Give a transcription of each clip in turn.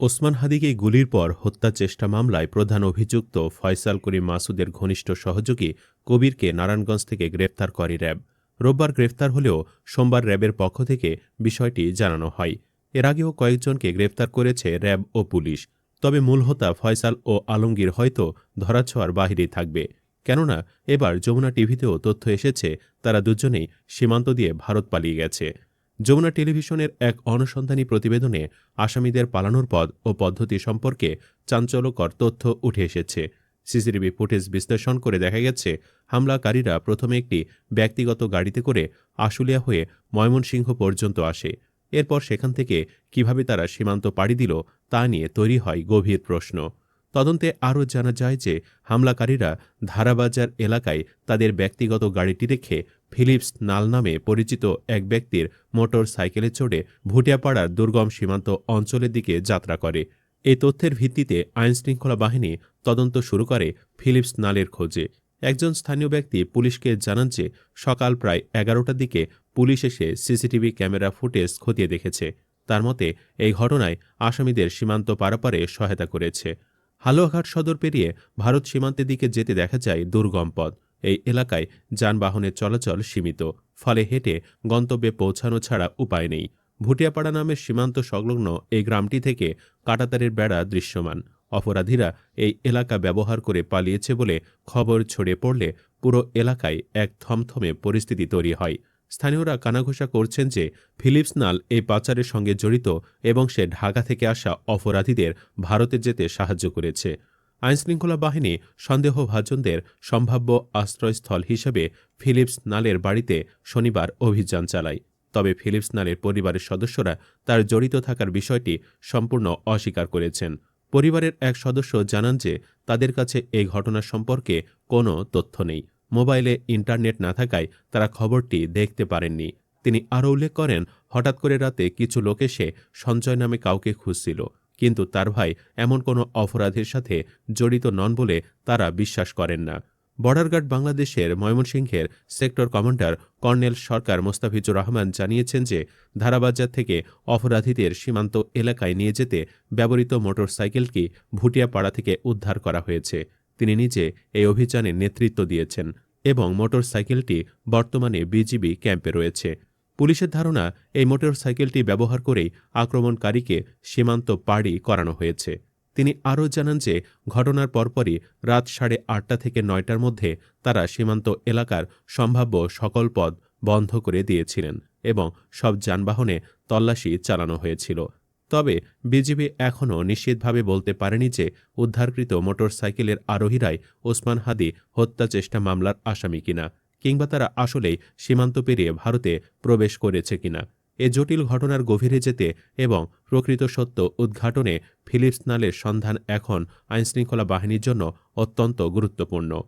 ওসমান হাদিকে গুলির পর হত্যা চেষ্টা মামলায় প্রধান অভিযুক্ত ফয়সাল করিম মাসুদের ঘনিষ্ঠ সহযোগী কবিরকে নারায়ণগঞ্জ থেকে গ্রেফতার করে র্যাব। রোববার গ্রেফতার হলেও সোমবার র্যাবের পক্ষ থেকে বিষয়টি জানানো হয়। এর আগেও কয়েকজনকে গ্রেফতার করেছে র্যাব ও পুলিশ। তবে মূল হোতা ফয়সাল ও আলমগীর হয়তো ধরাছোঁয়ার বাহিরেই থাকবে। কেননা, এবার যমুনা টিভিতেও তথ্য এসেছে, তারা দুজনেই সীমান্ত দিয়ে ভারত পালিয়ে গেছে। যমুনা টেলিভিশনের এক অনুসন্ধানী প্রতিবেদনে আসামিদের পালানোর পদ ও পদ্ধতি সম্পর্কে চাঞ্চল্যকর তথ্য উঠে এসেছে। সিসিটিভি ফুটেজ বিশ্লেষণ করে দেখা গেছে, হামলাকারীরা প্রথমে একটি ব্যক্তিগত গাড়িতে করে আশুলিয়া হয়ে ময়মনসিংহ পর্যন্ত আসে। এরপর সেখান থেকে কীভাবে তারা সীমান্ত পাড়ি দিল তা নিয়ে তৈরি হয় গভীর প্রশ্ন। তদন্তে আরও জানা যায় যে, হামলাকারীরা ধারাবাজার এলাকায় তাদের ব্যক্তিগত গাড়িটি রেখে ফিলিপস নাল নামে পরিচিত এক ব্যক্তির মোটর সাইকেলে চড়ে ভুটিয়াপাড়ার দুর্গম সীমান্ত অঞ্চলের দিকে যাত্রা করে। এই তথ্যের ভিত্তিতে আইনশৃঙ্খলা বাহিনী তদন্ত শুরু করে ফিলিপস নালের খোঁজে। একজন স্থানীয় ব্যক্তি পুলিশকে জানান যে, সকাল প্রায় এগারোটার দিকে পুলিশ এসে সিসিটিভি ক্যামেরা ফুটেজ খতিয়ে দেখেছে। তার মতে, এই ঘটনায় আসামিদের সীমান্ত পারাপারে সহায়তা করেছে। হালুয়াঘাট সদর পেরিয়ে ভারত সীমান্তের দিকে যেতে দেখা যায় দুর্গম পথ। এই এলাকায় যানবাহনের চলাচল সীমিত, ফলে হেঁটে গন্তব্যে পৌঁছানো ছাড়া উপায় নেই। ভুটিয়াপাড়া নামের সীমান্ত সংলগ্ন এই গ্রামটি থেকে কাটাতারের বেড়া দৃশ্যমান। অপরাধীরা এই এলাকা ব্যবহার করে পালিয়েছে বলে খবর ছড়িয়ে পড়লে পুরো এলাকায় এক থমথমে পরিস্থিতি তৈরি হয়। স্থানীয়রা কানাঘোষা করছেন যে ফিলিপস নাল এই পাচারের সঙ্গে জড়িত এবং সে ঢাকা থেকে আসা অপরাধীদের ভারতে যেতে সাহায্য করেছে। আইনশৃঙ্খলা বাহিনী সন্দেহভাজনদের সম্ভাব্য আশ্রয়স্থল হিসেবে ফিলিপস নালের বাড়িতে শনিবার অভিযান চালায়। তবে ফিলিপস নালের পরিবারের সদস্যরা তার জড়িত থাকার বিষয়টি সম্পূর্ণ অস্বীকার করেছেন। পরিবারের এক সদস্য জানান যে, তাদের কাছে এই ঘটনা সম্পর্কে কোনো তথ্য নেই। মোবাইলে ইন্টারনেট না থাকায় তারা খবরটি দেখতে পারেননি। তিনি আরও উল্লেখ করেন, হঠাৎ করে রাতে কিছু লোক এসে সঞ্চয় নামে কাউকে খুঁজছিল। কিন্তু তার ভাই এমন কোনো অপরাধের সাথে জড়িত নন বলে তারা বিশ্বাস করেন না। বর্ডার গার্ড বাংলাদেশের ময়মনসিংহের sector commander colonel Sarkar Mostafizur Rahman জানিয়েছেন যে ধারাবাজার থেকে অপরাধীদের সীমান্ত এলাকায় নিয়ে যেতে ব্যবহৃত মোটরসাইকেলটি ভুটিয়াপাড়া থেকে উদ্ধার করা হয়েছে। তিনি নিজে এই অভিযানে নেতৃত্ব দিয়েছেন এবং মোটরসাইকেলটি বর্তমানে বিজিবি ক্যাম্পে রয়েছে। পুলিশের ধারণা, এই মোটরসাইকেলটি ব্যবহার করেই আক্রমণকারীকে সীমান্ত পাড়ি করানো হয়েছে। তিনি আরও জানান যে, ঘটনার পরপরই রাত সাড়ে আটটা থেকে নয়টার মধ্যে তারা সীমান্ত এলাকার সম্ভাব্য সকল পদ বন্ধ করে দিয়েছিলেন এবং সব যানবাহনে তল্লাশি চালানো হয়েছিল। তবে বিজিবি এখনও নিশ্চিতভাবে বলতে পারেনি যে, উদ্ধারকৃত মোটরসাইকেলের আরোহীরাই ওসমান হাদি হত্যা চেষ্টা মামলার আসামি কিনা। কিংবা তারা আসলেই সীমান্ত পেরিয়ে ভারতে প্রবেশ করেছে কিনা। এ জটিল ঘটনার গভীরে যেতে এবং প্রকৃত সত্য উদ্ঘাটনে ফিলিপস নালের সন্ধান এখন আইনশৃঙ্খলা বাহিনীর জন্য অত্যন্ত গুরুত্বপূর্ণ।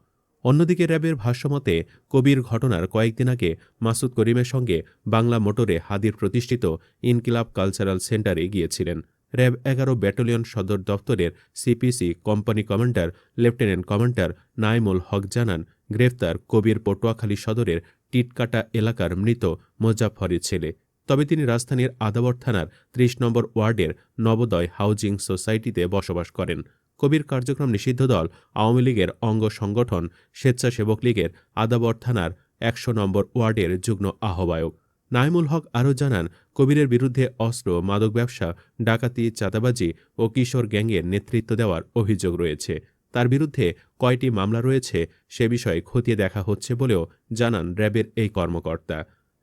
অন্যদিকে র্যাবের ভাষ্যমতে, কবির ঘটনার কয়েকদিন আগে মাসুদ করিমের সঙ্গে বাংলা মোটরে হাদির প্রতিষ্ঠিত ইনকিলাব কালচারাল সেন্টারে গিয়েছিলেন। র্যাব এগারো ব্যাটালিয়ন সদর দপ্তরের CPC company commander, lieutenant commander Naimul Haque জানান গ্রেফতার কবির পটুয়াখালী সদরের টিটকাটা এলাকার মৃত মোজাফরের ছেলে। তবে তিনি রাজধানীর আদাবর থানার ত্রিশ নম্বর ওয়ার্ডের নবোদয় হাউজিং সোসাইটিতে বসবাস করেন। কবির কার্যক্রম নিষিদ্ধ দল, আওয়ামী লীগের অঙ্গ সংগঠন, স্বেচ্ছাসেবক লীগের আদাবর থানার একশো নম্বর ওয়ার্ডের যুগ্ম আহ্বায়ক। নাইমুল হক আরও জানান, কবিরের বিরুদ্ধে অস্ত্র, মাদক ব্যবসা, ডাকাতি, চাঁদাবাজি ও কিশোর গ্যাংয়ের নেতৃত্ব দেওয়ার অভিযোগ রয়েছে। তার বিরুদ্ধে কয়টি মামলা রয়েছে সে বিষয়ে খতিয়ে দেখা হচ্ছে বলেও জানান র্যাবের এই কর্মকর্তা।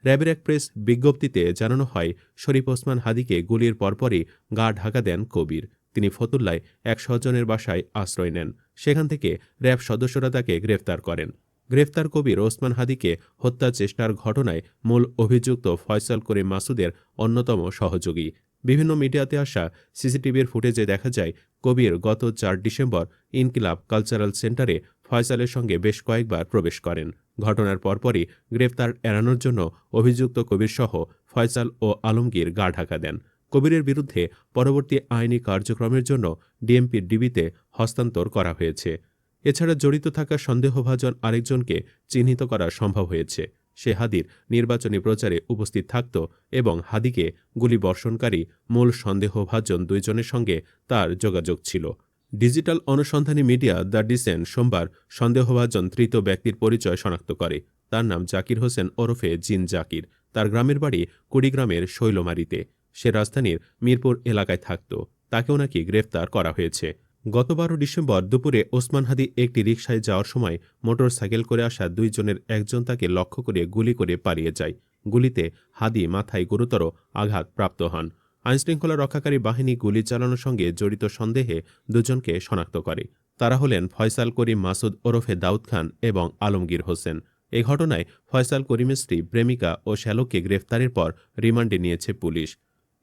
র্যাবের এক প্রেস বিজ্ঞপ্তিতে জানানো হয়, শরীফ ওসমান হাদিকে গুলির পরপরই গা ঢাকা দেন কবির। তিনি ফতুল্লায় এক স্বজনের বাসায় আশ্রয় নেন। সেখান থেকে র্যাব সদস্যরা তাকে গ্রেফতার করেন। গ্রেফতার কবির ওসমান হাদিকে হত্যা চেষ্টার ঘটনায় মূল অভিযুক্ত ফয়সাল করিম মাসুদের অন্যতম সহযোগী। বিভিন্ন মিডিয়াতে আসা সিসিটিভির ফুটেজে দেখা যায় কবির গত চার ডিসেম্বর ইনকিলাব কালচারাল সেন্টারে ফয়সালের সঙ্গে বেশ কয়েকবার প্রবেশ করেন। ঘটনার পরপরই গ্রেফতার এড়ানোর জন্য অভিযুক্ত কবির সহ ফয়সাল ও আলমগীর গা ঢাকা দেন। কবিরের বিরুদ্ধে পরবর্তী আইনি কার্যক্রমের জন্য ডিএমপির ডিবিতে হস্তান্তর করা হয়েছে। এছাড়া জড়িত থাকা সন্দেহভাজন আরেকজনকে চিহ্নিত করা সম্ভব হয়েছে। সে হাদির নির্বাচনী প্রচারে উপস্থিত থাকত এবং হাদিকে গুলি বর্ষণকারী মূল সন্দেহভাজন দুইজনের সঙ্গে তার যোগাযোগ ছিল। ডিজিটাল অনুসন্ধানী মিডিয়া দ্য ডিসেন্ট সোমবার সন্দেহভাজন তৃতীয় ব্যক্তির পরিচয় শনাক্ত করে। তার নাম জাকির হোসেন ওরফে জিন জাকির। তার গ্রামের বাড়ি কুড়িগ্রামের শৈলমারিতে। সে রাজধানীর মিরপুর এলাকায় থাকত। তাকেও নাকি গ্রেফতার করা হয়েছে। গত বারো ডিসেম্বর দুপুরে ওসমান হাদি একটি রিকশায় যাওয়ার সময় মোটর সাইকেল করে আসা দুইজনের একজন তাকে লক্ষ্য করে গুলি করে পালিয়ে যায়। গুলিতে হাদি মাথায় গুরুতর আঘাত প্রাপ্ত হন। আইনশৃঙ্খলা রক্ষাকারী বাহিনী গুলি চালানোর সঙ্গে জড়িত সন্দেহে দুজনকে শনাক্ত করে। তারা হলেন ফয়সাল করিম মাসুদ ওরফে দাউদ খান এবং আলমগীর হোসেন। এ ঘটনায় ফয়সাল করিমের স্ত্রী প্রেমিকা ও শ্যালককে গ্রেফতারের পর রিমান্ডে নিয়েছে পুলিশ।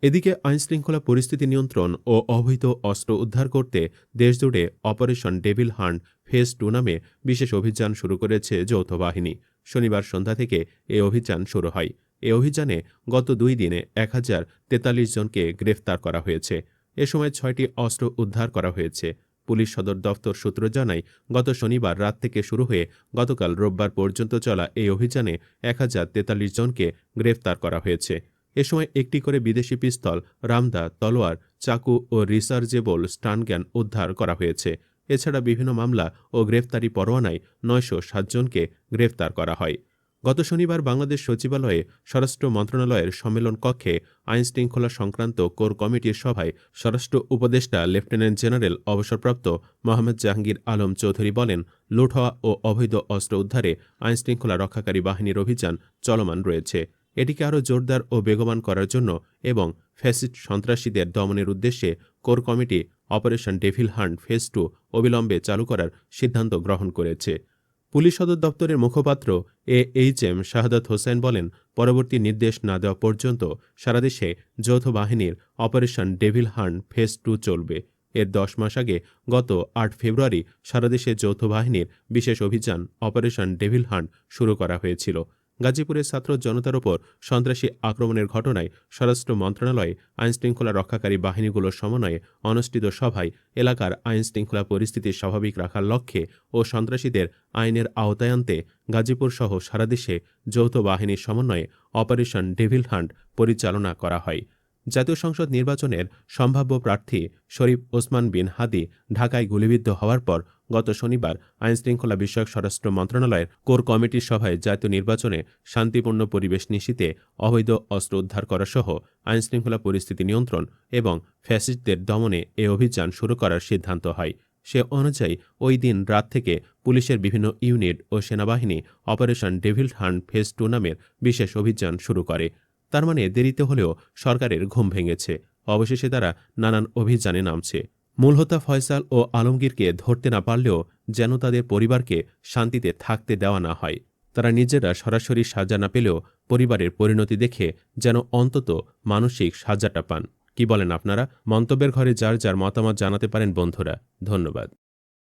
এদিকে আইনশৃঙ্খলা পরিস্থিতি নিয়ন্ত্রণ ও অবৈধ অস্ত্র উদ্ধার করতে দেশজুড়ে operation Devil Hunt phase two নামে বিশেষ অভিযান শুরু করেছে যৌথ বাহিনী। শনিবার সন্ধ্যা থেকে এই অভিযান শুরু হয়। এ অভিযানে গত দুই দিনে এক হাজার তেতাল্লিশ জনকে গ্রেফতার করা হয়েছে। এ সময় ছয়টি অস্ত্র উদ্ধার করা হয়েছে। পুলিশ সদর দফতর সূত্র জানায়, গত শনিবার রাত থেকে শুরু হয়ে গতকাল রোববার পর্যন্ত চলা এই অভিযানে এক হাজার তেতাল্লিশ জনকে গ্রেফতার করা হয়েছে। এ সময় একটি করে বিদেশি পিস্তল, রামদা, তলোয়ার, চাকু ও রিসার্জেবল স্টানগ্যান উদ্ধার করা হয়েছে। এছাড়া বিভিন্ন মামলা ও গ্রেফতারি পরোয়ানায় নয়শো সাতজনকে গ্রেফতার করা হয়। গত শনিবার বাংলাদেশ সচিবালয়ে স্বরাষ্ট্র মন্ত্রণালয়ের সম্মেলন কক্ষে আইন শৃঙ্খলা সংক্রান্ত কোর কমিটির সভায় স্বরাষ্ট্র উপদেষ্টা লেফটেন্যান্ট জেনারেল অবসরপ্রাপ্ত মোহাম্মদ জাহাঙ্গীর আলম চৌধুরী বলেন, লুট হওয়া ও অবৈধ অস্ত্র উদ্ধারে আইন শৃঙ্খলা রক্ষাকারী বাহিনীর অভিযান চলমান রয়েছে। এটিকে আরও জোরদার ও বেগবান করার জন্য এবং ফ্যাসিস্ট সন্ত্রাসীদের দমনের উদ্দেশ্যে core committee operation Devil Hunt phase two অবিলম্বে চালু করার সিদ্ধান্ত গ্রহণ করেছে। পুলিশ সদর দপ্তরের মুখপাত্র A H M Shahadat Hossain বলেন, পরবর্তী নির্দেশ না দেওয়া পর্যন্ত সারাদেশে যৌথ বাহিনীর operation Devil Hunt phase two চলবে। এর দশ মাস আগে গত আট ফেব্রুয়ারি সারাদেশে যৌথ বাহিনীর বিশেষ অভিযান অপারেশন ডেভিল হান্ট শুরু করা হয়েছিল। গাজীপুরের ছাত্র জনতার ওপর সন্ত্রাসী আক্রমণের ঘটনায় স্বরাষ্ট্র মন্ত্রণালয়ে আইনশৃঙ্খলা রক্ষাকারী বাহিনীগুলোর সমন্বয়ে অনুষ্ঠিত সভায় এলাকার আইনশৃঙ্খলা পরিস্থিতি স্বাভাবিক রাখার লক্ষ্যে ও সন্ত্রাসীদের আইনের আওতায় আনতে গাজীপুর সহ সারা দেশে যৌথ বাহিনীর সমন্বয়ে অপারেশন ডেভিল হান্ট পরিচালনা করা হয়। জাতীয় সংসদ নির্বাচনের সম্ভাব্য প্রার্থী শরীফ ওসমান বিন হাদি ঢাকায় গুলিবিদ্ধ হওয়ার পর গত শনিবার আইনশৃঙ্খলা বিষয়ক স্বরাষ্ট্র মন্ত্রণালয়ের কোর কমিটির সভায় জাতীয় নির্বাচনে শান্তিপূর্ণ পরিবেশ নিশ্চিতে অবৈধ অস্ত্র উদ্ধার করা সহ আইনশৃঙ্খলা পরিস্থিতি নিয়ন্ত্রণ এবং ফ্যাসিস্টদের দমনে এ অভিযান শুরু করার সিদ্ধান্ত হয়। সে অনুযায়ী ওই দিন রাত থেকে পুলিশের বিভিন্ন ইউনিট ও সেনাবাহিনী operation Devil Hunt phase two নামের বিশেষ অভিযান শুরু করে। তার মানে দেরিতে হলেও সরকারের ঘুম ভেঙেছে। অবশেষে তারা নানান অভিযানে নামছে। মূল হোতা ফয়সাল ও আলমগীরকে ধরতে না পারলেও যেন তাদের পরিবারকে শান্তিতে থাকতে দেওয়া না হয়। তারা নিজেরা সরাসরি সাজা না পেলেও পরিবারের পরিণতি দেখে যেন অন্তত মানসিক সাজাটা পান। কি বলেন আপনারা? মন্তব্যের ঘরে যার যার মতামত জানাতে পারেন বন্ধুরা। ধন্যবাদ।